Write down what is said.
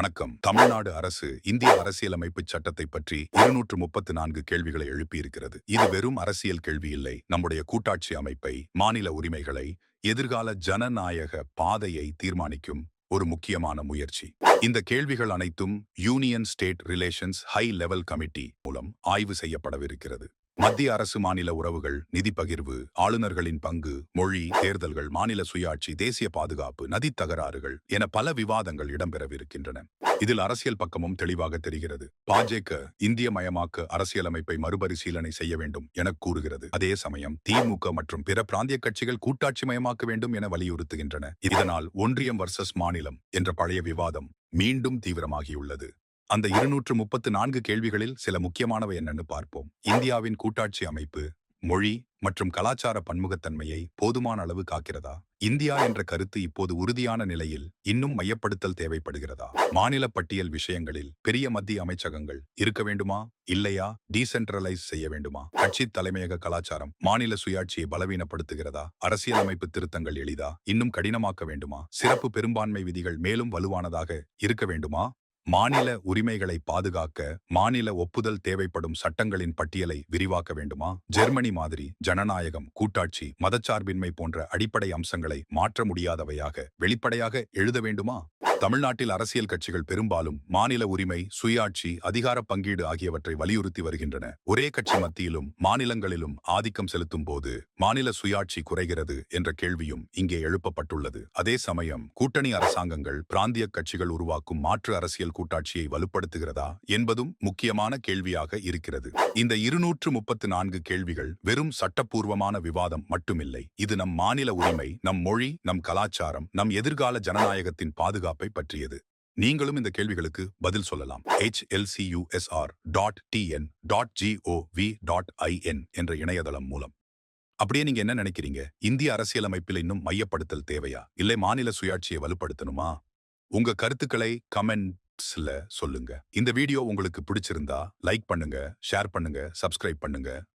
வணக்கம். தமிழ்நாடு அரசு இந்திய அரசியலமைப்பு சட்டத்தை பற்றி இருநூற்று முப்பத்து நான்கு கேள்விகளை எழுப்பியிருக்கிறது. இது வெறும் அரசியல் கேள்வி இல்லை. நம்முடைய கூட்டாட்சி அமைப்பை மாநில உரிமைகளை எதிர்கால ஜனநாயக பாதையை தீர்மானிக்கும் ஒரு முக்கியமான முயற்சி. இந்த கேள்விகள் அனைத்தும் union state relations high level committee மூலம் ஆய்வு செய்யப்படவிருக்கிறது. மத்திய அரசு மாநில உறவுகள் நிதி பகிர்வு ஆளுநர்களின் பங்கு மொழி தேர்தல்கள் மாநில சுயாட்சி தேசிய பாதுகாப்பு நதி தகராறுகள் என பல விவாதங்கள் இடம்பெறவிருக்கின்றன. இதில் அரசியல் பக்கமும் தெளிவாக தெரிகிறது. பாஜக இந்திய மயமாக்க அரசியலமைப்பை மறுபரிசீலனை செய்ய வேண்டும் என கூறுகிறது. அதே சமயம் திமுக மற்றும் பிற பிராந்திய கட்சிகள் கூட்டாட்சி மயமாக்க வேண்டும் என வலியுறுத்துகின்றன. இதனால் ஒன்றியம் வர்சஸ் மாநிலம் என்ற பழைய விவாதம் மீண்டும் தீவிரமாகியுள்ளது. அந்த இருநூற்று முப்பத்து நான்கு கேள்விகளில் சில முக்கியமானவை என்னன்னு பார்ப்போம். இந்தியாவின் கூட்டாட்சி அமைப்பு மொழி மற்றும் கலாச்சார பன்முகத்தன்மையை போதுமான அளவு காக்கிறதா? இந்தியா என்ற கருத்து இப்போது உறுதியான நிலையில் இன்னும் மையப்படுத்தல் தேவைப்படுகிறதா? மாநில பட்டியல் விஷயங்களில் பெரிய மத்திய அமைச்சகங்கள் இருக்க வேண்டுமா? இல்லையா? டீசென்ட்ரலைஸ் செய்ய வேண்டுமா? கட்சி தலைமையக கலாச்சாரம் மாநில சுயாட்சியை பலவீனப்படுத்துகிறதா? அரசியலமைப்பு திருத்தங்கள் எளிதா? இன்னும் கடினமாக்க வேண்டுமா? சிறப்பு பெரும்பான்மை விதிகள் மேலும் வலுவானதாக இருக்க வேண்டுமா? மாநில உரிமைகளை பாதுகாக்க மாநில ஒப்புதல் தேவைப்படும் சட்டங்களின் பட்டியலை விரிவாக்க வேண்டுமா? ஜெர்மனி மாதிரி ஜனநாயகம் கூட்டாட்சி மதச்சார்பின்மை போன்ற அடிப்படை அம்சங்களை மாற்ற முடியாதவையாக வெளிப்படையாக எழுத வேண்டுமா? தமிழ்நாட்டில் அரசியல் கட்சிகள் பெரும்பாலும் மாநில உரிமை சுயாட்சி அதிகார பங்கீடு ஆகியவற்றை வலியுறுத்தி வருகின்றன. ஒரே கட்சி மத்தியிலும் மாநிலங்களிலும் ஆதிக்கம் செலுத்தும் போது மாநில சுயாட்சி குறைகிறது என்ற கேள்வியும் இங்கே எழுப்பப்பட்டுள்ளது. அதே சமயம் கூட்டணி அரசாங்கங்கள் பிராந்திய கட்சிகள் உருவாக்கும் மாற்று அரசியல் கூட்டாட்சியை வலுப்படுத்துகிறதா என்பதும் முக்கியமான கேள்வியாக இருக்கிறது. இந்த இருநூற்று முப்பத்து நான்கு கேள்விகள் வெறும் சட்டப்பூர்வமான விவாதம் மட்டுமில்லை. இது நம் மாநில உரிமை நம் மொழி நம் கலாச்சாரம் நம் எதிர்கால ஜனநாயகத்தின் பாதுகாப்பை பற்றியது நீங்களும் இந்த கேள்விகளுக்கு பதில் சொல்லலாம். HLCUSR dot TN dot GOV dot IN என்ற இணையதளம் மூலம். அப்படியே நீங்க என்ன நினைக்கிறீங்க? இந்திய அரசியலமைப்பில் இன்னும் மையப்படுத்தல் தேவையா? இல்லை மாநில சுயாட்சியை வலுப்படுத்தணுமா? உங்க கருத்துக்களை கமெண்ட்ஸ்ல சொல்லுங்க. இந்த வீடியோ உங்களுக்கு பிடிச்சிருந்தா லைக் பண்ணுங்க ஷேர் பண்ணுங்க சப்ஸ்கிரைப் பண்ணுங்க.